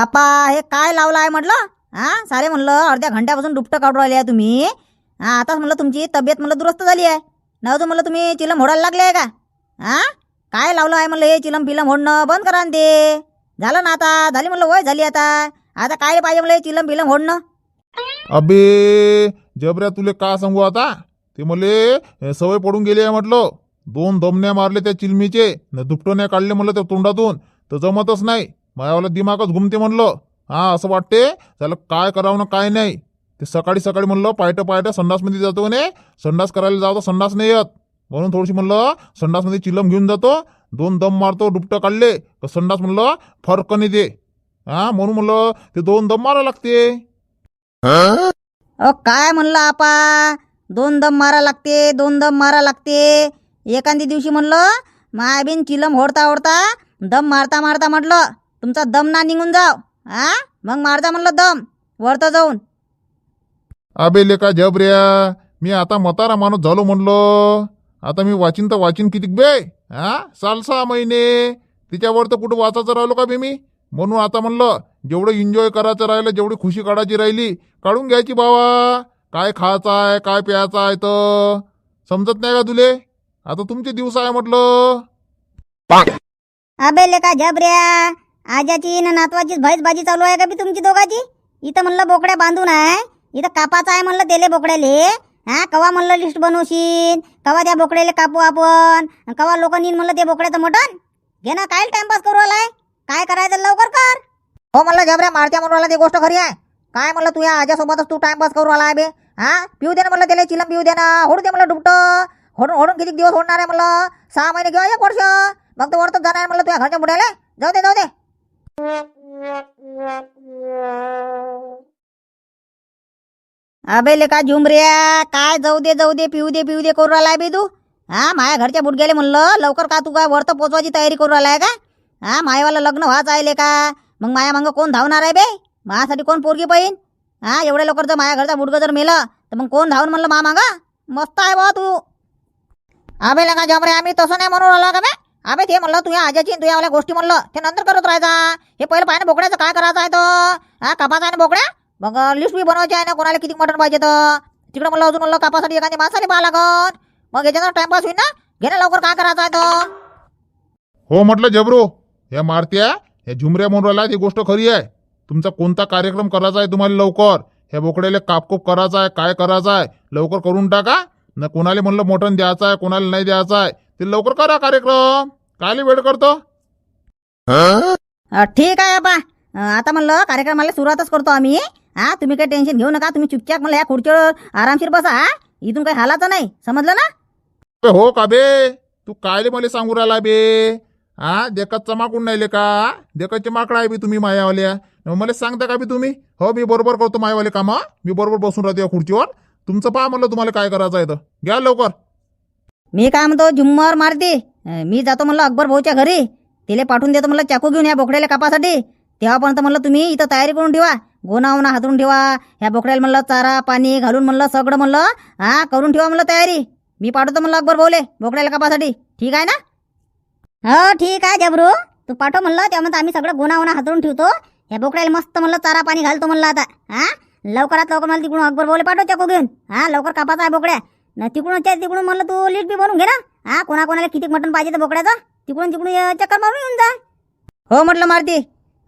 आपा हे काय लावलं आहे म्हटलं? हा सारे म्हणलं अर्ध्या घंट्यापासून दुपटं काढून राहिले आहे तुम्ही. हा आताच म्हणलं तुमची तब्येत म्हणलं दुरुस्त झाली आहे. नव्हतं म्हणलं तुम्ही चिलम होडायला लागले आहे का? हा? काय लावलं आहे म्हणलं हे चिलम फिलम होडणं बंद करा ते. झालं ना आता? झाली म्हणलं वय झाली आता. आता काय पाहिजे म्हणलं हे चिलम फिलम होडणं अबे जबऱ्या तुले का सांगू आता? ते मले सवय पडून गेली आहे म्हटलं. दोन दमण्या मारले त्या चिलमीचे. न दुपटण्या काढले म्हणलं त्या तोंडातून. तर जमतच नाही. मायावाला दिमागच घुमते म्हणलं. हा असं वाटते? त्याला काय करावं ना काय नाही. ते सकाळी सकाळी म्हणलं पायटं पायटं संडासमध्ये जातो म्हणे संडास करायला जातो संडास नाही येत. म्हणून थोडीशी म्हणलं संडासमध्ये चिलम घेऊन जातो. दोन दम मारतो दुपटं काढले तर संडास म्हणलं फरक नाही दे. हा म्हणून म्हणलं ते दोन दम मारा लागते. अ काय म्हणलं आपा? दोन दम मारा लागते दोन दम मारा लागते. एखादी दिवशी म्हणलं मायबीन चिलम होडता ओढता दम मारता मारता म्हटलं तुमचा दम ना निघून जाव हा? मग मारता म्हणलं दम वरतं जाऊन. अबे लेका जबऱ्या मी आता मतारा माणूस झालो म्हणलो. आता मी वाचिन तर वाचिन किती बे हा? साल सहा महिने तिच्यावर तर कुठं वाचायचं राहिलो का बे मी? म्हणून आता म्हणलं जेवढं एन्जॉय करायचं राहिलं जेवढी खुशी काढायची राहिली काढून घ्यायची बाबा काय खायचं आहे काय प्यायचं आहे तर. समजत नाही का तुले? आता तुमचे दिवस आहे म्हटलं. अबे लेका जबऱ्या आजाची ना नातवाचीच भैस भाजी चालू आहे का बी तुमची दोघाची? इथं म्हणलं बोकड्या बांधून आहे. इथं कापाचं आहे म्हणलं तेले बोकड्याले. हा कवा म्हणलं लिस्ट बनवशील कवा त्या बोकड्याले कापू आपण? कवा लोक नेईन म्हणलं ते बोकड्याचं मटण? घे ना काय टाइमपास करू आलाय काय करायचं लवकर कर. हो म्हणलं जबऱ्या मारत्या म्हणून आला ती गोष्ट खरी आहे. काय म्हणलं तू या आज्यासोबतच तू टाइमपास करू आला आहे बे? हा पिऊ दे ना म्हणलं त्याला चिलम पिऊ दे ना. होडू दे म्हणलं दुपटं. होडून होडून किती दिवस होणार आहे म्हणलं? सहा महिने किंवा एक वर्ष. मग तो वरतच जाणार म्हणलं तुझ्या घरच्या बुड्याला जाऊ दे जाऊ दे. अबे लेका झुमऱ्या काय जाऊ दे जाऊ दे पिऊ दे पिऊ दे करू राहिलाय बे तू? हा माया घरच्या बुडग्याले म्हणलं लवकर का तू काय वरत पोचवायची तयारी करू राहिलाय का? हा मायावाला लग्न व्हायचं आहे का मग माया मग कोण धावणार आहे बे? माझ्यासाठी कोण पोरगी पाहिन हा एवढ्या लवकर जर माया घरचा बुडगं जर मेलं तर मग कोण धावून म्हणलं मा मागा मस्त आहे बा तू. अबे लगा जमरे आम्ही तसं नाही म्हणून राहिला का बे? अबे ते म्हणलं तुझ्या आजाची आणि तुझ्या गोष्टी म्हणलं. ते नंतर करत राहायचा. हे पहिलं पाहिजे बोकड्याचं काय करायचं आहे तर? हा कापाचा आहे ना बोकड्या? मग लिस्ट बी बनवायची आहे ना कोणाला किती मटण पाहिजे तर? तिकडे म्हणलं अजून म्हणलं कापासाठी एखादी माणसाने पाहा लागत मग याच्यानं टाइमपास होईल ना? घे ना लवकर काय करायचं आहे तर? हो म्हटलं जबरो या मारत्या या झुमऱ्या म्हणून राहिला ती गोष्ट खरी आहे. तुमचा कोणता कार्यक्रम करायचा आहे तुम्हाला लवकर? हे बोकड्याला कापकूप करायचा आहे काय करायचं आहे? लवकर करून टाका. न कोणाला म्हणलं मटण द्यायचं आहे कोणाला नाही द्यायचं आहे. ते लवकर करा कार्यक्रम. कायले वेळ करतो? अ, ठीक आहे बा अ, आता म्हणलं कार्यक्रमाला सुरुवातच करतो आम्ही. हा तुम्ही काही टेन्शन घेऊ नका. तुम्ही चुपचाप म्हणलं या खुर्चीवर आरामशीर बसा. हा इथून काही हालाचं नाही. समजलं ना? हो का बे? तू कायले मला सांगू राहिला बे? हा देखत चमाकून नाही का? देखत चमाकडा आहे बी तुम्ही मायावाल्या. मला सांगता का बी तुम्ही? हो मी बरोबर करतो मायावाले कामा. मी बरोबर बसून राहतो या खुर्चीवर. तुमचं पहा म्हणलं तुम्हाला काय करायचं आहे तर. घ्या लवकर. मी काय म्हणतो झुम्मर मारते. मी जातो म्हणलं अकबर भाऊच्या घरी. तिले पाठवून देतो म्हणलं चाकू घेऊन या बोकड्याला कापासाठी. तेव्हापर्यंत म्हणलं तुम्ही इथं तयारी करून ठेवा. गोनावना हातरून ठेवा. ह्या बोकड्याला म्हणलं चारा पाणी घालून म्हणलं सगळं म्हणलं हा करून ठेवा म्हणलं तयारी. मी पाठवतो म्हणलं अकबर भाऊले बोकड्याला कापासाठी. ठीक आहे ना? हो ठीक आहे जबरू. तू पाठव म्हणलं त्यामध्ये आम्ही सगळं गोनावना उन्हा हातरून ठेवतो. ह्या बोकड्याला मस्त म्हणलं चारा पाणी घालतो म्हणलं आता. हा? लवकरात लवकर मला तिकडून अकबर भाऊले पाठव चाकू घेऊन. हा लवकर कापाचा आहे बोकड्या. ना तिकडून त्या तिकडून म्हणलं तू लीट बी बनवून घे ना. हा कोणाकोणाला किती मटण पाहिजे तर बोकड्याचं? तिकडून तिकडून चक्कर मारून येऊन जा. हो म्हटलं मारती.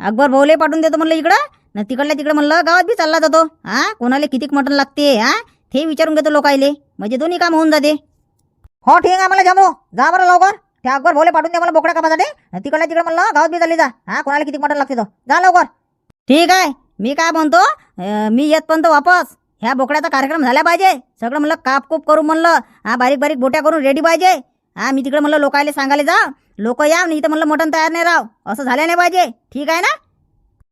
अकबर भाऊले पाठवून देतो म्हणलं इकडं. ना तिकडल्या तिकडं म्हणलं गावात बी चालला जातो. हा कोणाला किती मटण लागते? हा ते विचारून घेतो लोकायले. म्हणजे दोन्ही काम होऊन जाते. हो ठीक आहे मला जमलो. जा बरं लवकर. त्या अकबर भोले पाठवून दे मला बोकडा कामासाठी न तिकडे म्हणलं गावात बी चालली जा. हा कोणाला किती मटण लागते तो. जा लवकर. ठीक आहे मी काय म्हणतो अं, मी येतपर्यंत वापस. ह्या बोकड्याचा कार्यक्रम झाला पाहिजे. सगळं म्हणलं कापकूप करून म्हणलं हा बारीक बारीक बोट्या करून रेडी पाहिजे. हा मी तिकडे म्हणलं लोकायले सांगायला जा. लोक या नाही तर म्हणलं मटण तयार नाही राव. असं झालं नाही पाहिजे. ठीक आहे ना?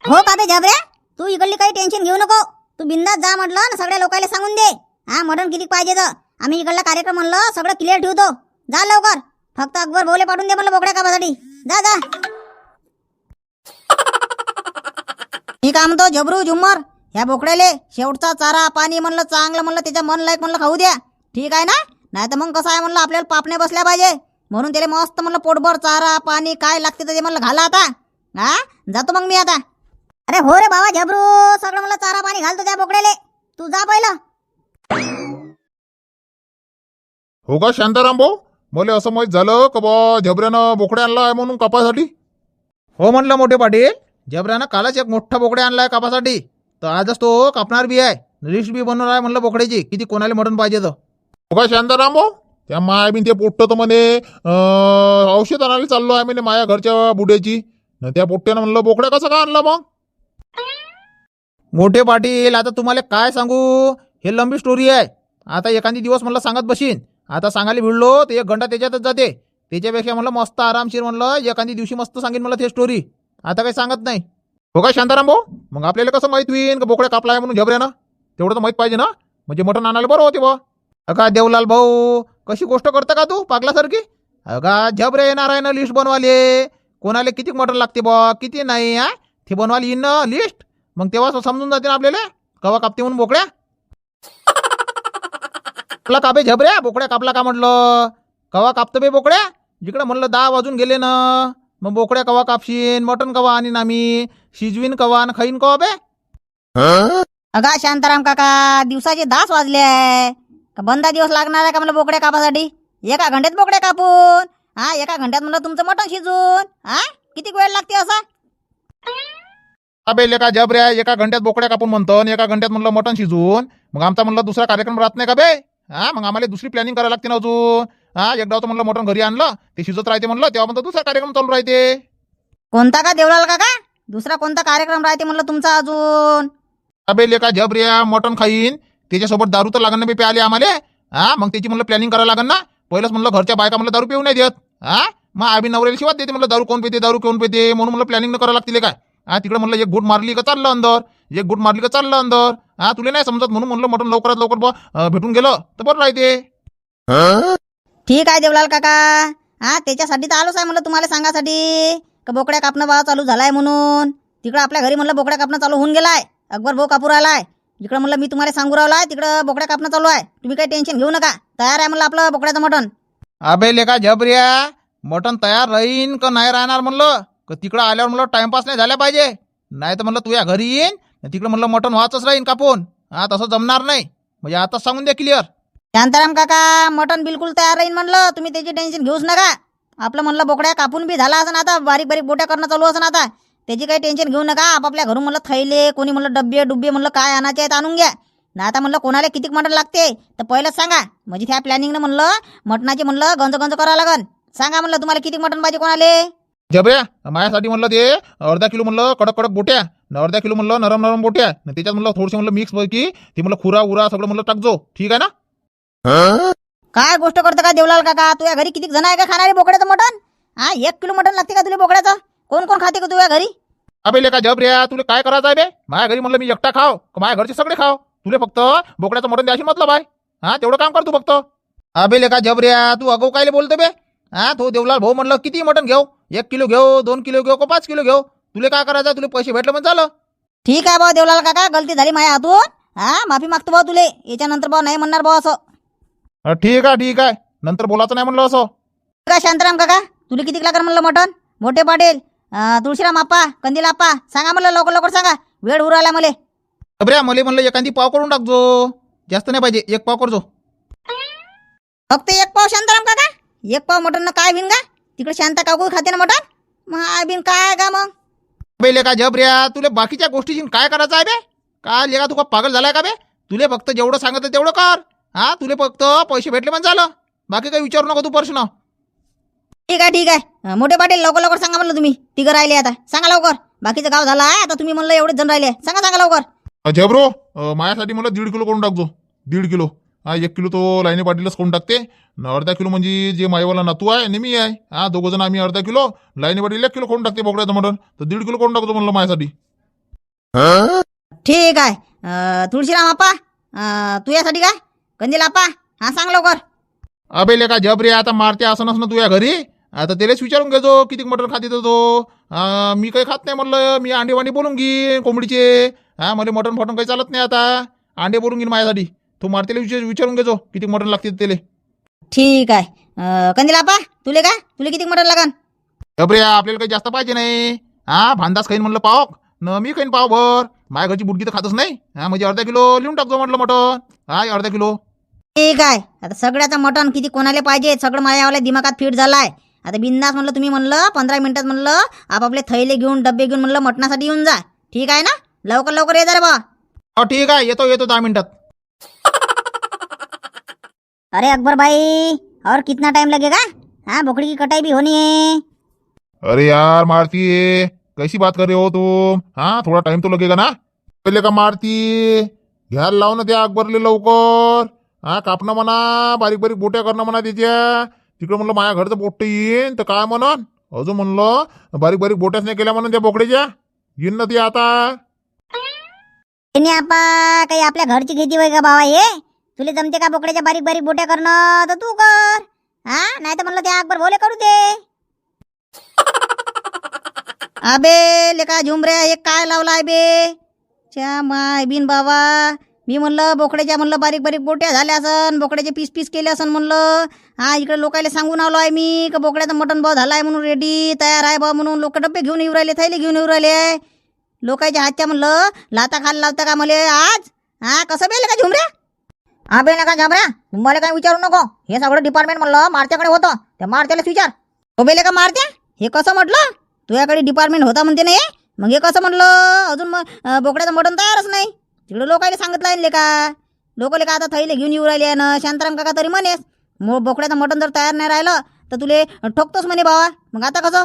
हो का बे जबऱ्या. तू इकडली काही टेन्शन घेऊ नको. तू बिंदास जा म्हटलं ना सगळ्या लोकांना सांगून दे. हा मटण किती पाहिजे तर. आम्ही इकडला कार्यक्रम म्हणलं सगळं क्लिअर ठेवतो. जा लवकर. फक्त अकबर भाऊले पाठवून दे म्हणलं बोकड्या कापासाठी जा जा. मी काय म्हणतो झबरू झुम्मर. ह्या बोकड्याले शेवटचा चारा पाणी म्हणलं चांगलं म्हणलं त्याच्या मन लायक म्हणलं खाऊ द्या. ठीक आहे ना? नाही तर मग कसं आहे म्हणलं आपल्याला पापणे बसल्या पाहिजे. म्हणून त्याला मस्त म्हणलं पोटभर चारा पाणी काय लागते तर ते म्हणलं घाला आता. हा? जातो मग मी आता. अरे हो रे बाबा झबरू. सगळं मला चारा पाणी घालतो त्या बोकड्याले. तू जा पहिलं. हो का शांताराम भाऊ? मला असं माहीत झालं का बा झबऱ्यानं बोकड्या आणला आहे म्हणून कापासाठी? हो म्हटलं मोठे पाटील. जबऱ्यानं कालच एक मोठा बोकड्या आणलाय कापासाठी. तर आजच तो कापणार बी आहे. लिस्ट बी बनवणार आहे म्हणलं बोकड्याची. किती कोणाला मटण पाहिजे तर. हो का शांताराम भाऊ त्या माय बी ते पोट्ट तर म्हणे औषध आणायला चाललो आहे म्हणे माया घरच्या बुड्याची. न त्या पोट्ट्यानं म्हणलं बोकड्या कसं का आणलं मग? मोठे पाटील आता तुम्हाला काय सांगू? हे लंबी स्टोरी आहे. आता एखादी दिवस म्हणलं सांगत बसीन आता सांगायला भिडलो तर एक घंटा त्याच्यातच जाते. त्याच्यापेक्षा म्हणलं मस्त आरामशीर म्हणलं एखादी दिवशी मस्त सांगेन मला ते स्टोरी आता काही सांगत नाही. हो काय शांताराम भाऊ? मग आपल्याला कसं माहीत होईन? का बोकड्या कापलाय म्हणून झबऱ्यानं? तेवढं तर माहीत पाहिजे ना? म्हणजे मटण आणायला बरं होते बा. अगा देवलाल भाऊ कशी गोष्ट करता का तू पागलासारखी? अगा झबरे येणार आहे ना लिस्ट बनवाले. कोणाला किती मटण लागते बा? किती नाही हा? ते बनवायला येईन ना लिस्ट मग तेव्हा समजून जाते ना आपल्याला? कवा कापते म्हणून बोकड्या? आपला कापे झबऱ्या? बोकड्या कापला का म्हटलं? कवा कापतं बे बोकड्या? जिकडं म्हणलं दहा वाजून गेले ना. मग बोकड्या कवा कापशीन मटण कवा आणीन आम्ही शिजवीन कवा आणि खाईन कवा बे? अगा शांताराम काका दिवसाचे दहाच वाजले आहे. का बंदा दिवस लागणार आहे का मला बोकड्या कापासाठी? एका घंट्यात बोकड्या कापून. हा एका घंट्यात म्हणलं तुमचं मटण शिजून. हा किती वेळ लागते असा? अबे एका जबऱ्या एका घंट्यात बोकड्या कापून म्हणतो आणि एका घंट्यात म्हणलं मटण शिजून. मग आमचा म्हणलं दुसरा कार्यक्रम राहत नाही का बे? हा मग आम्हाला दुसरी प्लॅनिंग करायला लागते ना अजून. हा एकदा तर म्हणलं मटण घरी आणलं ते शिजत राहते म्हणलं तेव्हा म्हणतो दुसरा कार्यक्रम चालू राहते. कोणता का देवलाल काका? दुसरा कोणता कार्यक्रम राहते म्हणलं तुमचा अजून? अबे लेका जबऱ्या मटण खाईन. त्याच्यासोबत दारू तर लागण बे प्याले आम्हाला. हा मग त्याची म्हणलं प्लॅनिंग करायला लागन ना. पहिलंच म्हणलं घरच्या बायका म्हणलं दारू पिऊ नाही देत. हा मग आम्ही नवऱ्याला शिवात देते म्हणलं दारू कोण पिते दारू कोण पिते म्हणून म्हणलं प्लॅनिंग न करायला लागते काय हा तिकडे म्हणलं एक गुट मारली का चाललं अंदर? एक गुट मारली का चाललं अंदर? हा तुला नाही समजत म्हणून म्हणलं मटण लवकरात लवकर बुवा, अं, भेटून गेलं तर बरं राहते. ठीक आहे देवलाल काका. हा त्याच्यासाठी तर आलोच आहे म्हणलं तुम्हाला सांगासाठी. का बोकड्या कापणं भाव चालू झालाय म्हणून. तिकडं आपल्या घरी म्हणलं बोकड्या कापणं चालू होऊन गेलाय. अकबर भाऊ कापूर आलाय. इकडं म्हणलं मी तुम्हाला सांगू राहिलो आहे तिकडं बोकड्या कापणं चालू आहे. तुम्ही काही टेन्शन घेऊ नका. तयार आहे म्हणलं आपलं बोकड्याचं मटण. अबे लेका झबऱ्या मटण तयार राहीन का नाही राहणार म्हणलं? का तिकडं आल्यावर म्हणलं टाइमपास नाही झाला पाहिजे? नाही तर म्हणलं तुझ्या घरी येईन तिकडं म्हणलं मटण व्हायचंच राहीन कापून. हा तसं जमणार नाही. म्हणजे आताच सांगून द्या क्लिअर शांताराम काका मटन बिलकुल तयार राहील म्हणलं. तुम्ही त्याची टेन्शन घेऊच नका. आपलं म्हणलं बोकड्या कापून बी झाला असं आता बारीक बारीक बोट्या करणं चालू असं आता. त्याची काही टेन्शन घेऊ नका. आपापल्या घरून म्हणलं थैले कोणी म्हणलं डब्बे डुब्बे म्हणलं काय आणायचे आहेत आणून घ्या. ना आता म्हणलं कोणाला किती मटण लागते? तर पहिलंच सांगा. म्हणजे त्या प्लॅनिंगनं म्हणलं मटणाचे म्हणलं गंज गंज करावं लागन. सांगा म्हणलं तुम्हाला किती मटण पाहिजे कोणाले? जबऱ्या माझ्यासाठी म्हणलं ते अर्धा किलो म्हणलं कडक कडक बोट्या न अर्धा किलो म्हणलं नरम नरम बोट्या त्याच्यात म्हणलं थोडंसं म्हणलं मिक्स पैकी ते म्हणलं खुरा उरा सगळं म्हणलं टाकजो. ठीक आहे ना? काय गोष्ट करतं का देवलाल काका? तुझ्या घरी किती जण आहे का खाणारे बोकड्याचं मटण? हा एक किलो मटण लागते का तुला बोकड्याचं? कोण कोण खाते का तुझ्या घरी? अबे लेका जबऱ्या तुला काय करायचं आहे बे? माझ्या घरी म्हणलं मी एकटा खाव का माझ्या घरचे सगळे खाव. तुला फक्त बोकड्याचं मटण द्याशी मतलब आहे. हा तेवढं काम कर तू फक्त. अबे लेका झबऱ्या तू अगो कायले बोलतो बे? हा तो देवलाल भाऊ म्हणलं किती मटण घेऊ? एक किलो घेऊ दोन किलो घेऊ का पाच किलो घेऊ? तुला काय करायचं तुला पैसे भेटले पण झालं. ठीक आहे भाऊ देवलाल काका गलती झाली माझ्या हातून. हा माफी मागतो भाऊ तुले. याच्यानंतर भाऊ नाही म्हणणार भाऊ असं. ठीक आहे ठीक आहे. नंतर बोलायचं नाही म्हणलं असं. का शांताराम काका? तुला किती लागणार म्हणलं मटण मोठे पाटील अं, तुळशीराम आप्पा कंदील आप्पा सांगा म्हणलं लवकर लवकर सांगा. वेळ उराला मला. झबऱ्या मला म्हणलं एखादी पाव करून टाकजो जास्त नाही पाहिजे एक पाव करजो फक्त एक पाव शांताराम काका? एक पाव मटण काय बिन का तिकडे शांता काकू खाते ना मटण? मग बिन काय का मग? अबे लेका झबऱ्या तुला बाकीच्या गोष्टीची काय करायचं आहे बे? काय लेका तू का पागल झालाय का बे? तुले फक्त जेवढं सांगत तेवढं कर. हा तुले फक्त पैसे भेटले पण झालं. बाकी काही विचारू नको तू प्रश्न ठीक आहे ठीक आहे. मोठे पाटील लवकर लवकर सांगा म्हणलं तुम्ही. तिघं राहिले आता. सांगा लवकर. बाकीचं गाव झालं आहे आता तुम्ही म्हणलं एवढेच जण राहिले. सांगा सांगा लवकर. अं, माझ्यासाठी मला दीड किलो करून टाकजो दीड किलो. हा एक किलो तो लाईनी पाटीलच करून टाकते. अर्धा किलो म्हणजे जे माईवाला नातू आहे आणि मी आहे. हा दोघं जण आम्ही अर्धा किलो. लाईनी पाटील एक किलो करून टाकते बोकड्याचं मटण. तर दीड किलो करून टाकतो म्हणलं माझ्यासाठी. ठीक आहे. तुळशीराम तू यासाठी काय? कंदील आप्पा हा सांग लवकर. अबे लेका जबरे आता मारते असं नसणं तुझ्या घरी? आता त्यालाच विचारून घेजो किती मटण खाते तो मी काही खात नाही म्हणलं मी अंडे वांडे बोलून घेईन कोंबडीचे. हा मला मटण फटण काही चालत नाही आता. अंडे बोलून घेईन माझ्यासाठी. तू मारतेला विचार विचारून घेजो किती मटण लागते त्याला. ठीक आहे. अं, कंदील आप्पा तुले का? तुले किती मटण लागन? जबरे आपल्याला काही जास्त पाहिजे नाही. हा भांदास खाईन म्हणलं पावक. न मी खाईन पावभर. माझ्या घरची बुडगी तर खातच नाही. हा म्हणजे अर्धा किलो लिहून टाकतो म्हटलं मटन हा हे अर्धा किलो. ठीक आहे आता सगळ्याचं मटण किती कोणाला पाहिजे? सगळं माझ्यावाल्या दिमागात फिट झालाय. आता बिंदास म्हणलं तुम्ही म्हणलं पंधरा मिनिटात म्हणलं आपापले थैले घेऊन डबे घेऊन म्हणलं मटणासाठी येऊन जा. ठीक आहे ना? लवकर लवकर ये जरा बा. हो ठीक आहे. येतो येतो दहा मिनिटात. अरे अकबर भाई और कितना टाइम लगेगा? हाँ बोकड़ी की कटाई भी होनी है. अरे यार मारती कैसी बात कर रहे हो तुम? हाँ थोड़ा टाइम तो लगेगा ना? पहिले का मारती घ्यायला लाव ना त्या अकबरले लवकर हा कापणं म्हणा बारीक बारीक बोट्या करणं म्हणा त्याच्या तिकडं म्हणलं माझ्या घरचं बोट येईन. तर काय म्हणन? अजून म्हणलं बारीक बारीक बोट्याच नाही केल्या म्हणून त्या बोकड्याच्या. येईन ना ते आता. त्यांनी आपा काही आपल्या घरची खेती होय का बाबा हे? तुला जमते का बोकड्याच्या बारीक बारीक बोट्या करणं? तर तू कर. हा? नाही तर म्हणलं त्या अकबर बोले करू दे. अबे लेका झुमऱ्या हे काय लावलाय बे? च्या माय बिन बाबा. मी म्हणलं बोकड्याच्या म्हणलं बारीक बारीक बोट्या झाल्या असन बोकड्याचे पीस पीस केले असन म्हणलं. हा इकडे लोकायला सांगून आलो आहे मी का बोकड्याचं मटण भाव आहे म्हणून रेडी तयार आहे बा म्हणून. लोक डब्बे घेऊन येऊ राहिले थैले घेऊन येऊ राहिले. लोकांच्या हातच्या म्हणलं लाता खाल लावता का मले आज? हा कसं बेल का झुमऱ्या? हा बे नका झुमऱ्या? मला काय विचारू नको. हे सगळं डिपार्टमेंट म्हणलं मारत्याकडे होतं. त्या मारत्यालाच विचार. हो बेले का मारत्या? हे कसं म्हटलं? तुझ्याकडे डिपार्टमेंट होता म्हणते नाही मग हे कसं म्हटलं? अजून मग बोकड्याचं मटण तयारच नाही. तिकडे लोकायला सांगितलं आहे का? लोक का आता थैले घेऊन येऊ राहिले आहे ना. शांताराम काका तरी म्हणेस मग बोकड्याचं मटण जर तयार नाही राहिलं तर तुले ठोकतोच म्हणे बाबा मग आता कसं?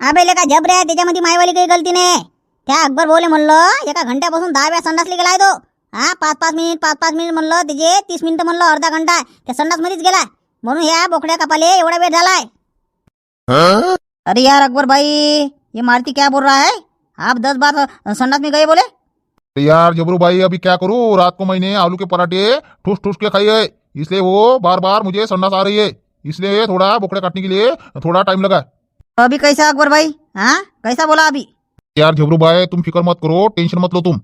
अबे लेका जब रे त्याच्यामध्ये मायवाली काही गलती नाही. त्या अकबर बोले म्हणलं एका घंट्यापासून दहा वेळा संडासले गेलाय तो. हा पाच पाच मिनिट पाच पाच मिनिट म्हणलं त्याचे तीस मिनिटं म्हणलं अर्धा घंटा त्या संडासमध्येच गेला. म्हणून ह्या बोकड्या कपाले एवढा वेळ झालाय. अरे यार अकबर भाई ये मारुति क्या बोल रहा है? आप दस बार संडास में गए बोले? अरे यार जबरू भाई अभी क्या करूँ? रात को मैंने आलू के पराठे ठूस ठूस के खाई है। इसलिए वो बार बार मुझे संडास आ रही है। इसलिए थोड़ा बोकड़े काटने के लिए थोड़ा टाइम लगा। अभी कैसा अकबर भाई? हाँ? कैसा बोला अभी? यार झबरू भाई तुम फ़िक्र मत करो टेंशन मत लो तुम।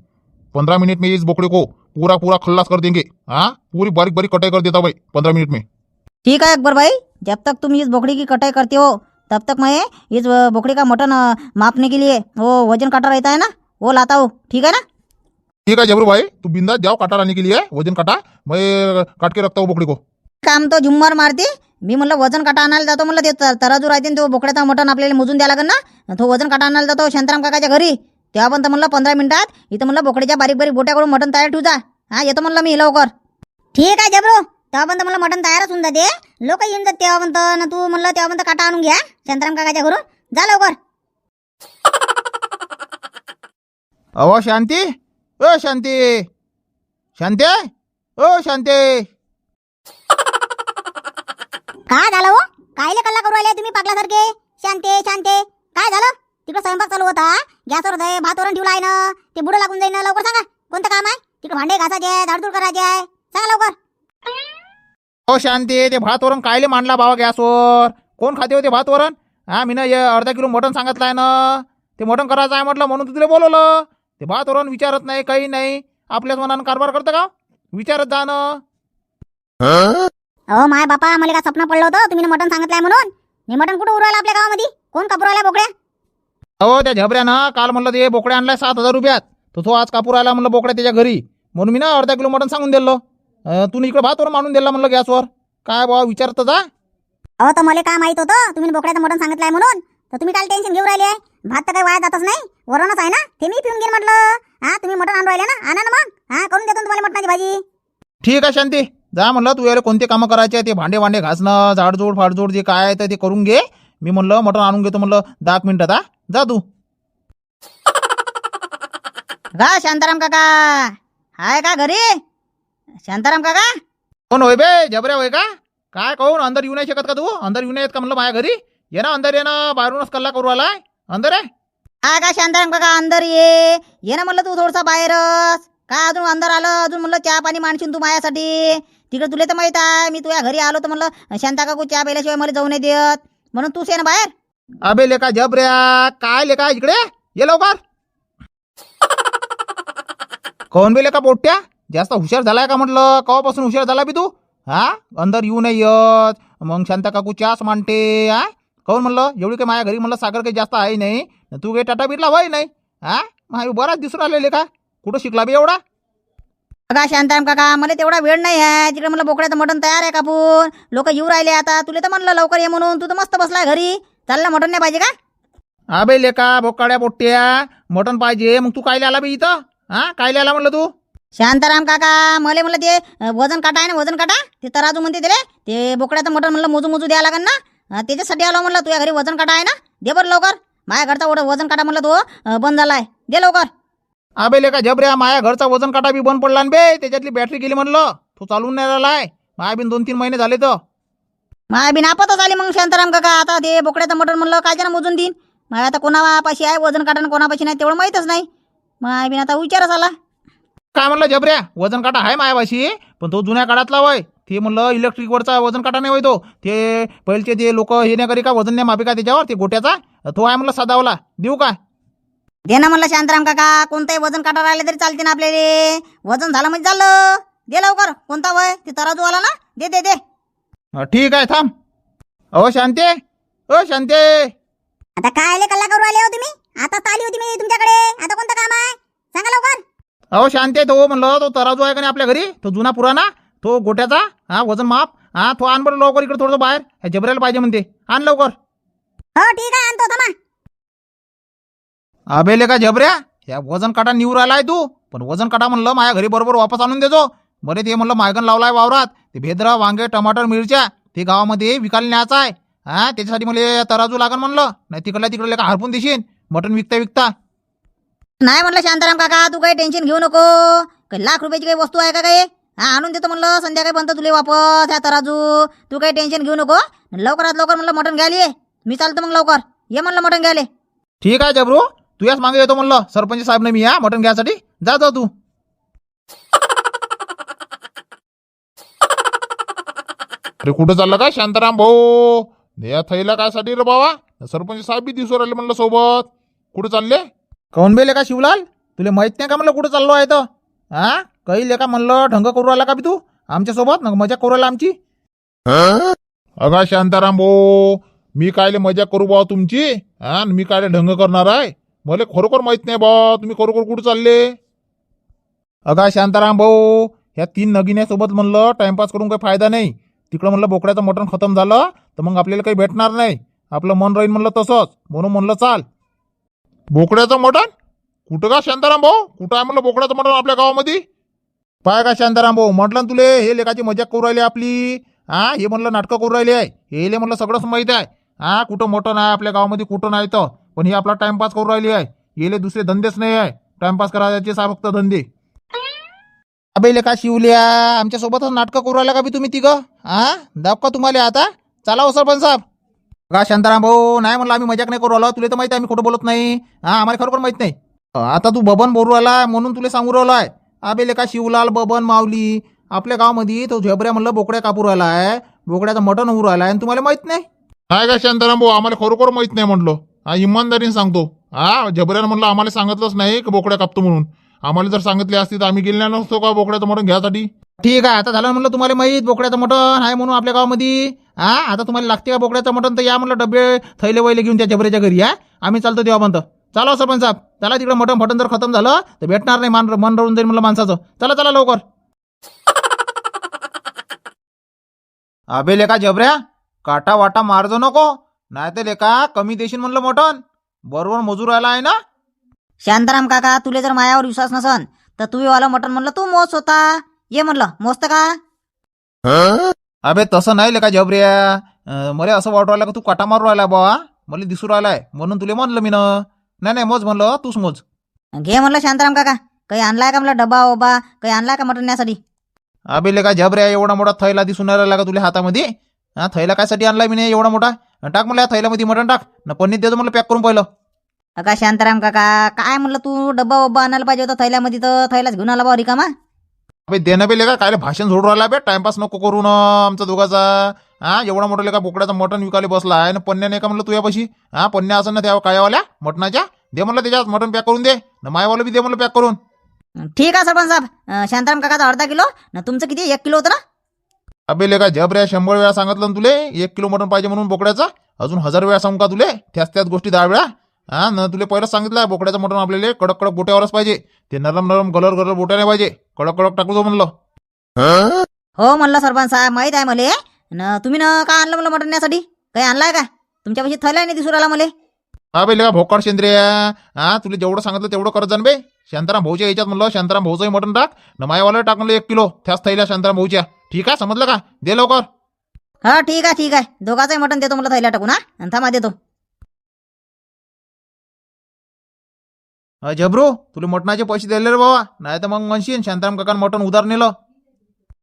पंद्रह मिनट में इस बोकड़े को पूरा पूरा खल्लास कर देंगे। हाँ? पूरी बारीक बारीक कटाई कर देता भाई पंद्रह मिनट में। ठीक है अकबर भाई जब तक तुम इस बोकड़ी की कटाई करते हो तब तक मैं इस बोकड़ी का मटन मापने के लिए वो वज़न काटा रहता है ना? वो लाता हूँ ठीक है ना? ठीक है जबरू भाई तू बिंदास जाओ काटा लाने के लिए वजन काटा. मैं काट के रखता हूँ बोकड़ी को. काम तो झुम्मर मारते. मी म्हणलं वजन काटा आणायला जातो म्हणलं ते तराजू राहते ना, तो बोकड्याचा मटण आपल्याला मोजून द्यावं लागेल ना. तो वजन काटा आणायला जातो शांताराम काकाच्या घरी. तेव्हा पण तर म्हणलं पंधरा मिनिटात. इथं म्हणलं बोकड्याच्या बारीक बारीक बोट्या करून मटण तयार ठेवू जा. हा येतो म्हणलं मी लवकर. ठीक आहे जबरू. तेव्हा पण मला मटण तयारच होऊन जाते. लोक येऊन जात तेव्हा पण ना तू म्हणलं तेव्हा पण काटा आणून घ्या शांताराम काकाच्या घरून. जा लवकर. अहो शांती. ओ शांती. शांते ओ शांते. काय झालं हो? कायले कल्ला करू राहिले तुम्ही पागलासारखे? शांते शांते. काय झालं? तिकडे स्वयंपाक चालू होता. गॅसवर दे भात वरण ठेवला आहे ना. ते बुडं लागून जाईन ना लवकर सांगा. कोणतं काम आहे? तिकडे भांडे घासायचे आहे झाडझूड करायचे आहे. सांगा लवकर. ओ शांती ते भात वरण कायले मांडला बाबा गॅसवर कोण खाते होते भात वरण? हा मी ना अर्धा किलो मटण सांगितलं आहे ना. ते मटण करायचं आहे म्हटलं म्हणून तुला बोलवलं. ते भात वरण विचारत नाही काही नाही. आपल्याच मनानं कारभार करतं का? विचारत जा ना. अहो माय बापा मला का स्वप्न पडलं होतं? तुम्ही मटण सांगितलंय म्हणून? मी मटण कुठं उरवायला आपल्या गावामध्ये? कोण कापूर राहिला बोकड्या? हो त्या झबऱ्यानं काल म्हणलं ते बोकड्या आणलाय सात हजार रुपयात. तर तो आज कापूर आला म्हणलं बोकड्या त्याच्या घरी. म्हणून मी ना अर्धा किलो मटण सांगून दिलं. तू इकडे भात वरण मांडून दिला म्हणलं गॅसवर. काय बाबा विचारत जा. अहो तर मला काय माहीत होतं? तुम्ही बोकड्याचं मटण सांगितलंय म्हणून? तर तुम्ही काय टेन्शन घेऊन राहिले भात तर काही वाया जातच नाही. वरणच आहे ना? ते मी पिऊन घेईन म्हटलं. हा तुम्ही मटण आणून राहिले ना? आणा ना मग. हा करून देतो ना तुम्हाला मटणाची भाजी. ठीक आहे शांती. जा म्हणलं तू याला कोणते कामं करायचे ते भांडे भांडे घासणं झाडझूड फाडझूड जे काय आहे तर ते करून घे. मी म्हणलं मटण आणून घेतो म्हणलं दहा एक मिनिटात हा. जा तू. का शांताराम काका. हाय का घरी? शांताराम काका? कोण होय बे? जबऱ्या होय का? काय कहून? अंदर येऊ नाही शकत का तू? अंदर येऊ नाही येत का म्हणलं माझ्या घरी? ये ना अंदर ये ना बाहेरूनच कल्ला करू आलाय. अंदर आहे? हा का शांताराम काका अंदर ये. ये ना म्हणलं तू थोडसा बाहेरच. का अजून अंदर आलं? अजून म्हणलं चहा पाणी मांडशील तू माझ्यासाठी. तिकडे तुला तर माहीत आहे मी तुझ्या घरी आलो तर म्हणलं शांता काकू चहा प्यायल्याशिवाय मला जाऊ नाही देत. म्हणून तूच ये ना बाहेर. अबे लेका जबऱ्या काय लेका इकडे? ये लवकर. कोण बे लेका पोट्या? जास्त हुशार झालाय का म्हटलं? कवापासून हुशार झाला बी तू? हा? अंदर येऊ नाही येत. मग शांता काकू चहाच मांडते हा? काहून म्हणलं? एवढी काही माझ्या घरी म्हणलं साखर काही जास्त आहे नाही? तू काही टाटा बिटला वय नाही? हा? मग बराच दिसून राहिलेले का? कुठं शिकला बी एवढा? बघा शांताराम काका मला तेवढा वेळ नाही आहे. तिकडे मला बोकड्याचं मटण तयार आहे कापून लोक येऊ राहिले आता. तुला तर म्हणलं लवकर ये म्हणून. तू तर मस्त बसलाय घरी. चालला मटण नाही पाहिजे का? अबे लेका बोकाड्या पोट्ट्या मटण पाहिजे. मग तू कायले आला बी इथं? हा? कायले आला म्हणलं तू? शांताराम काका मला म्हणलं ते वजन काटा आहे ना वजन काटा? ते तराजू म्हणते त्याला. ते बोकड्याचं मटण म्हणलं मोजू मोजू द्यावं लागेल ना? त्याच्यासाठी आलो म्हणलं तुझ्या घरी वजन काटा आहे ना? दे बरं लवकर. माझ्या घरचा वड- वजन काटा म्हणलं तो बंद झालाय. दे लवकर. अबे लेका जबऱ्या माया घरचा वजन काटा बी बंद पडला न बे. त्याच्यातली बॅटरी गेली म्हणलं. तो चालून नाही राहिलाय. माया बिन दोन तीन महिने झाले तर. माया बिन आपतच आली मग शांताराम काका. आता ते बोकड्याचं मटण म्हणलं काय जण मोजून देईन. मग आता कोणापाशी आहे वजन काटा आणि कोणापाशी नाही तेवढं माहीतच नाही. माया बिन आता विचारच आला. काय म्हणलं जबऱ्या वजन काटा आहे मायापाशी पण तो जुन्या काळातला वय. ते म्हणलं इलेक्ट्रिकवरचा वजन काटा नाही होय तो. ते पहिलचे ते लोक हे नाही करी का वजन नाही मापी का त्याच्यावर ते गोट्याचा? तो आहे म्हणलं सदावला देऊ का? दे ना म्हणलं शांताराम काका कोणताही वजन काटा राहिले तरी चालते ना आपल्याला. वजन झालं म्हणजे झालं. दे लवकर. कोणता वय? ते तराजू आला ना? दे दे दे. अं, ठीक आहे थांब. अहो शांते. ओ शांते. आता काय आले कल्ला करू आले हो तुम्ही? आता आली होती मी तुमच्याकडे. आता कोणतं काम आहे सांगा लवकर अहो शांते तो. म्हणलं तो तराजू आहे का नाही आपल्या घरी? तो जुना पुराणा? तो गोट्याचा? हा वजन माप? हा तो आण बरं लवकर इकडे थोडंसं बाहेर. ह्या जबऱ्याला पाहिजे म्हणते. आण लवकर. हो ठीक आहे आणतो थांबा. अबेले का जबऱ्या या वजन काटा निवड आलाय तू. पण वजन काटा म्हणलं माझ्या घरी बरोबर वापस आणून देजो. बरे ते म्हणलं मायगन लावलाय वावरात. ते भेद्रा वांगे टमाटर मिरच्या ते गावामध्ये विकायला न्यायचं आहे. हा त्याच्यासाठी मला तराजू लागन म्हणलं. नाही तिकडल्या तिकडल्या का हरपून देशील. मटण विकता विकता नाही म्हणलं शांताराम काका तू काही टेन्शन घेऊ नको. काही लाख रुपयाची काही वस्तू आहे का काही? हा आणून देतो म्हणलं संध्याकाळी बनतो तुले वापस ह्या तराजू. तू काही टेन्शन घेऊ नको. लवकरात लवकर म्हणलं मटण घ्यायला ये. मी चालतो मग लवकर. ये म्हणलं मटण घ्यायला ठीक आहे जबरू. तू याच मागे येतो म्हणलं. सरपंच साहेब मी या मटण घ्यायसाठी. जा जा तू. अरे कुठं चाललं का शांताराम भाऊ? या थैला काय साठी रे बाबा? सरपंच साहेब बी दिसू राहिले म्हणलं सोबत. कुठं चालले? काऊन बेले का शिवलाल? तुला माहीत नाही का म्हणलं कुठं चाललो आहे तर हा? काही लेका म्हणलं ढंग करू राहिला का बी तू? आमच्यासोबत ना मजा करू राहिला आमची. अगा शांताराम भाऊ मी कायले मजा करू बा तुमची? हा? आणि मी कायले ढंग करणार आहे? मला खरोखर माहीत नाही बा तुम्ही खरोखर कुठं चालले? अगा शांताराम भाऊ ह्या तीन नगिन्यासोबत म्हणलं टाइमपास करून काही फायदा नाही. तिकडं म्हणलं बोकड्याचं मटण खतम झालं तर मग आपल्याला काही भेटणार नाही. आपलं मन राहील म्हणलं तसंच. म्हणून म्हणलं चाल. बोकड्याचं मटण? कुठं का शांताराम भाऊ? कुठं आहे म्हणलं बोकड्याचं मटण आपल्या गावामध्ये? पाय का शांताराम भाऊ? म्हटलं ना तुले हे लेखाची मजाक करू राहिली आपली. हा हे म्हणलं नाटकं करू राहिले आहे. हे म्हणलं सगळंच माहीत आहे. हा कुठं मटण आहे आपल्या गावामध्ये कुठं नाही तर. पण हे आपला टाइमपास करू राहिली आहे. येले दुसरे धंदेच नाही आहे. टाइमपास करायचे सा फक्त धंदे. अबे लेखा शिवल्या आमच्यासोबतच नाटकं करू राहिला का बी तुम्ही तिघं? हा दाब का तुम्हाला आता. चला हो सरपंच साहेब. का शांताराम भाऊ नाही म्हणलं आम्ही मजाक नाही करू राहिलो. तुला तर माहिती आहे आम्ही खोटं बोलत नाही. हा आम्हाला खरोखर माहीत नाही. आता तू बबन बोलू राहिला म्हणून तुला सांगू राहिलो आहे अबे लेका शिवलाल बबन माऊली आपल्या गावामध्ये तो झबऱ्या म्हणलं बोकड्या कापू राहिला आहे बोकड्याचं मटण होऊ राहिला आहे आणि तुम्हाला माहीत नाही. काय का शांताराम भाऊ? आम्हाला खरोखर माहीत नाही म्हटलं हा इमानदारीने सांगतो. हा जबऱ्यानं म्हणलं आम्हाला सांगितलंच नाही की बोकड्या कापतो म्हणून. आम्हाला जर सांगितले असते तर आम्ही गेले नसतो का बोकड्याचं मटण घ्यासाठी? ठीक आहे आता झालं म्हणलं तुम्हाला माहीत बोकड्याचं मटण आहे म्हणून आपल्या गावामध्ये. हा आता तुम्हाला लागते का बोकड्याचं मटण? तर या म्हणलं डबे थैले वैले घेऊन त्या जबऱ्याच्या घरी या आम्ही चालतो तेव्हा म्हणतो चला सरपंच साहेब. चला तिकडे मटण फटण जर खतम झालं तर भेटणार नाही मान मन रवून जाईल म्हणलं माणसाचं. चला चला लवकर. अबे लेका जबऱ्या काटा वाटा मारजो नको. नाही तर लेका कमी देशील म्हणलं मटण. बरोबर मजूर आला आहे ना? शांताराम काका तुले जर मायावर विश्वास नसन तर तू वाला मटण म्हणलं तू मोज होता. ये म्हणलं मोजतं का? अबे तसं नाही लेका जबऱ्या. मला असं वाटू राहिलं का तू काटा मारू राहिला बा. मला दिसू राहिलाय. म्हणून तुला म्हणलं मी नाही नाही मोज म्हणलं तूच मोज. घे म्हणलं शांताराम काका. काही आणलाय का म्हणलं डबा ओबा? काही आणलाय का मटण न्यासाठी अबे लेका जबऱ्या एवढा मोठा थैला दिसून नाही राहिला का तुला हातामध्ये? हा थैला कायसाठी आणलाय मी एवढा मोठा? टाक म्हणलं या थैल्यामध्ये मटण टाक. न पनीर देतो म्हणलं पॅक करून पहिलं. काका शांताराम काका काय म्हणलं तू? डब्बा ओबा आणायला पाहिजे होता थैल्यामध्ये तर थैलाच घेऊन आला बा रिकामा. अबे देणं बे लेका काय भाषण सोडून राहिला बे टाइमपास नको करू ना आमचा दोघाचा. हा एवढा मोठा लेका बोकड्याचं मटण विकायला बसला आहे ना पन्न्या नाही का म्हणलं तुझ्यापाशी हा पन्न्या असं ना त्या कायावाल्या मटणाच्या? दे म्हणलं त्याच्यात मटण पॅक करून दे. ना मायवाला बी दे म्हणलं पॅक करून. ठीक आहे सरपंच साहेब. अं, शांताराम काकाचा अर्धा किलो ना तुमचं किती? एक किलो होतं ना? अबे लेका जबऱ्या शंभर वेळा सांगितलं ना तुले एक किलो मटण पाहिजे म्हणून बोकड्याचा. अजून हजार वेळा सांगू का तुले? त्याच त्याच गोष्टी दहा वेळा. हा न तुले पहिलं सांगितलं आहे बोकड्याचं मटण आपल्याला कडक कडक बोट्यावरच पाहिजे. ते नरम नरम गलर गलर बोट्या नाही पाहिजे. कडक कडक टाकू दो म्हणलं. हो म्हणलं सरपंच साहेब माहीत आहे मले. न तुम्ही न का आणलं मला मटण न्यासाठी काही आणलाय का? तुमच्यापाशी थैला नाही दिसू राहिला मले. हा बेले का भोकाड शेंद्रे हा तुला जेवढं सांगितलं तेवढं करत जाण बे शांताराम भाऊच्या याच्यात म्हणलं शांताराम भाऊचंही मटण टाक. न मायवाला टाक म्हणलं एक किलो. त्याच थैल्या शांताराम भाऊच्या. ठीक आहे समजलं का? दे लवकर. हा ठीक आहे ठीक आहे. दोघांचंही मटण देतो मला थैल्या टाकून हा. आणि थांबा देतो. जबरू तुला मटणाचे पैसे दिले रे बाबा. नाही तर मग म्हणशीन शांताराम काकान मटण उधार नेलं.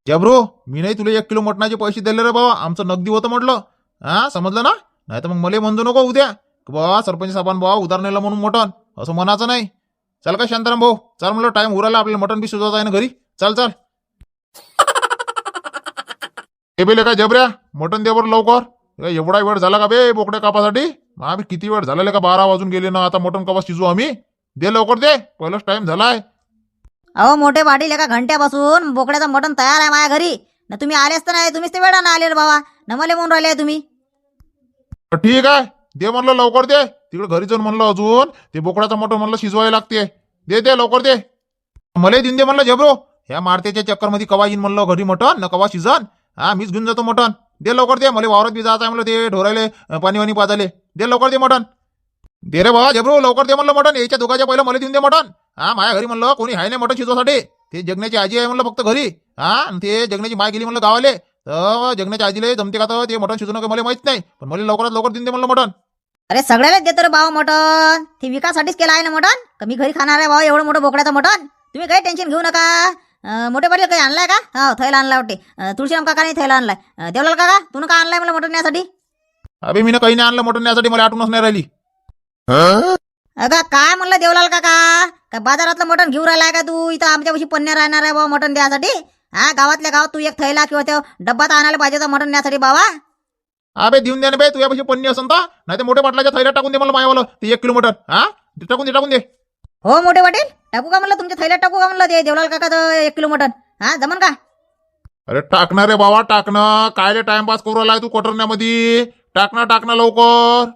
जबरू मी नाही तुला एक किलो मटणाचे पैसे दिले रे बाबा. आमचं नगदी होतं म्हटलं. हा समजलं ना? नाही तर मग मला म्हणजू नको उद्या. बाबा सरपंच साहेबान बाबा उधार नेलं म्हणून मटण असं म्हणायचं नाही. चल का शांताराम भाऊ? चल म्हटलं टाइम उराला आपल्याला मटण बी शिजवत आहे ना घरी. चल चल. हे बेले काय जबऱ्या? मटण दे बरं लवकर. एवढा वेळ झाला का बे बोकड्या कापासाठी? आम्ही किती वेळ झालेला का बारा वाजून गेले ना? आता मटण कपा शिजू आम्ही. दे लवकर दे पहिलाच टाइम झालाय. अहो मोठे पाटील एका घंट्यापासून बोकड्याचं मटण तयार आहे माझ्या घरी. ना तुम्ही आलेच तर नाही तुम्हीच ते वेळा आले रे बाबा. न मला म्हणून राहिले तुम्ही. ठीक आहे दे म्हणलं लवकर दे. तिकडे घरी जाऊन म्हणलं अजून ते बोकडाचं मटण म्हणलं शिजवायला लागते. दे दे लवकर दे. मला देऊन दे म्हणलं जबरो ह्या मारतेच्या चक्करमध्ये कवा येईन म्हणलं घरी मटण न कवा शिजन? हा मीच घेऊन जातो मटण. दे लवकर दे मला वावरात बी जायचं आहे म्हणलं ते ढोरायले पाणी वाणी पाजाले दे लवकर दे मटण. दे रे बाबा जबरो लवकर दे म्हणलं मटण. याच्या दोघाच्या पहिलं मला देऊन दे मटण. हा माझ्या घरी म्हणलं कोणी आहे नाही मटण शिजवासाठी. ते जगण्याची आजी आहे म्हणलं फक्त घरी. हा आणि ते जगण्याची माय गेली म्हणलं गावाले. तर जगण्याच्या आजीला जमते का तर ते मटण शिजवणं काही मला माहीत नाही. पण मला लवकरात लवकर देऊन दे म्हणलं मटण. अरे सगळ्यालाच देतो रे बाबा मटण. ते विकासाठीच केलं आहे ना मटण? का मी घरी खाणार आहे बाबा एवढं मोठं बोकड्याचं मटण? तुम्ही काही टेन्शन घेऊ नका. मोठे पाटील काही आणलाय का? हो थैला आणला वाटते. तुळशीराम काकाने थैला आणलाय. देवलाल काका तू का आणलाय मला मटण न्यासाठी? अबे मी काही नाही आणलं मटण यासाठी मला आठवणच नाही राहिली. अगं काय म्हणलं देवलाल काका? का बाजारातलं मटण घेऊन राहिलाय का तू? इथं आमच्यापाशी पन्न्या राहणार आहे बाबा मटण द्यासाठी. हा गावातल्या गावात तू एक थैला किंवा त्या डब्बात आणायला पाहिजे होता मटण न्यासाठी बाबा. अबे देऊन द्या ना बे तुझ्यापाशी पन्नी असन तर. नाही तर मोठ्या पाटलाच्या थैल्यात टाकून दे मला मायावालं ते एक किलो मटण. हा? ते टाकून दे टाकून दे. हो मोठे पाटील टाकू का म्हणलं? तुमच्या थैल्यात टाकू का म्हणलं ते देवलाल काकाचं एक किलो मटण? हा जमन का? अरे टाकणार रे बाबा टाकणं. कायले टाइमपास करू राहिलाय तू कोटरण्यामध्ये टाकणं टाकणं लवकर.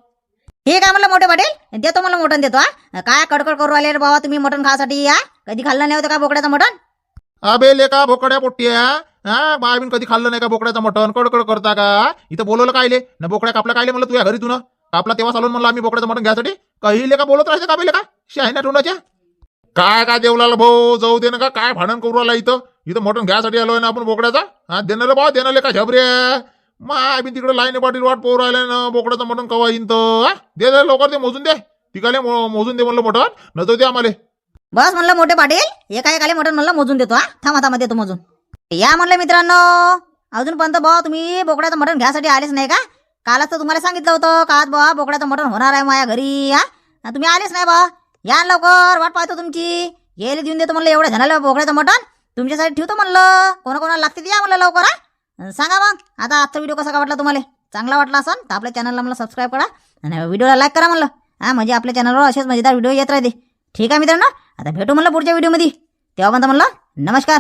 ठीक आहे म्हणलं मोठे पाटील? देतो मला मटण देतो हा. काय कडकड करू राहिले रे बाबा तुम्ही मटण खासाठी या कधी खाल्लं नाही होतं का बोकड्याचं मटण? अबे लेका बोकड्या पोट्ट्या हा? बाबीन कधी खाल्लं नाही का बोकड्याचं मटण? कडकड करता का? इथं बोलवलं कायले? ना बोकड्या कापला कायले म्हणलं तुझ्या घरी तू कापला तेव्हा चालून म्हणलं आम्ही बोकड्याचं मटण घ्यासाठी काही लेका बोलत राहायचं का बे लेका शाहिना टोनाच्या काय काय देवलाल भाऊ जाऊ दे ना का काय भांडण करू आला इथं? इथं मटण घ्यायसाठी आलोय ना आपण बोकड्याचा? हा देणार बा देणार लेका झबरे? माय बी तिकडे लाईन पाटील वाट पोर राहिले ना बोकड्याचं मटण कवा येईन तर? हा? दे दे लवकर ते मोजून दे. तिकाले मो- मोजून दे म्हणलं मटण न दे आम्हाला. बस म्हणलं मोठे पाटील एका एकाले मटण म्हणलं मोजून देतो हा? थांबा थांबा देतो मोजून. या म्हणलं मित्रांनो अजूनपर्यंत बा तुम्ही बोकड्याचं मटण घ्यायसाठी आलेच नाही का? कालच तर तुम्हाला सांगितलं होतं का आज बा बोकड्याचं मटण होणार आहे माझ्या घरी हा? तुम्ही आलेच नाही बा या लवकर वाट पाहतो तुमची. येले देऊन देतो म्हणलं एवढं झालं बोकड्याचं मटण. तुमच्यासाठी ठेवतो म्हणलं. कोणाकोणाला लागते ते या म्हणलं लवकर हा? सांगा मग. आता आजचा व्हिडिओ कसा वाटला तुम्हाला? चांगला वाटला असेल तर आपल्या चॅनलला मला सबस्क्राईब करा आणि व्हिडिओला लाईक करा म्हणलं. हा म्हणजे आपल्या चॅनलवर असेच मजेदार व्हिडिओ येत राहते. ठीक आहे मित्रांनो? आता भेटू म्हणलं पुढच्या व्हिडिओमध्ये तेव्हा म्हणता म्हणलं नमस्कार.